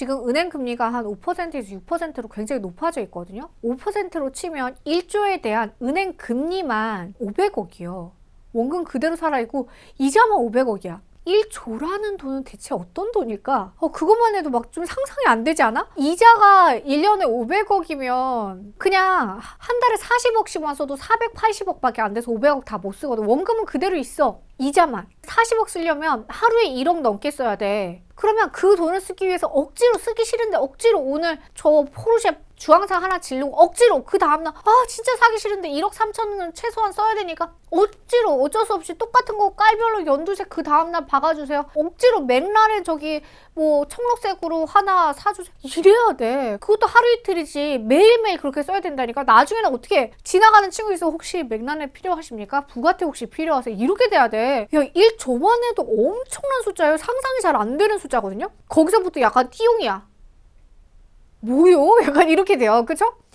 지금 은행 금리가 한 5%에서 6%로 굉장히 높아져 있거든요. 5%로 치면 1조에 대한 은행 금리만 500억이요. 원금 그대로 살아있고 이자만 500억이야. 1조라는 돈은 대체 어떤 돈일까? 어, 그것만 해도 막 좀 상상이 안 되지 않아? 이자가 1년에 500억이면 그냥 한 달에 40억씩만 써도 480억밖에 안 돼서 500억 다 못 쓰거든. 원금은 그대로 있어. 이자만. 40억 쓰려면 하루에 1억 넘게 써야 돼. 그러면 그 돈을 쓰기 위해서 억지로 쓰기 싫은데 억지로 오늘 저 포르쉐 주황색 하나 지르고 억지로 그 다음날 아 진짜 사기 싫은데 1억 3천은 최소한 써야 되니까 억지로 어쩔 수 없이 똑같은 거 깔별로 연두색 그 다음날 박아주세요. 억지로 맥라렌 저기 뭐 청록색으로 하나 사주세요. 이래야 돼. 그것도 하루 이틀이지 매일매일 그렇게 써야 된다니까. 나중에는 어떻게 지나가는 친구 있어 혹시 맥라렌 필요하십니까? 부가티 혹시 필요하세요? 이렇게 돼야 돼야 1조만 해도 엄청난 숫자예요. 상상이 잘 안 되는 숫자거든요? 거기서부터 약간 띠용이야 뭐요? 약간 이렇게 돼요. 그쵸?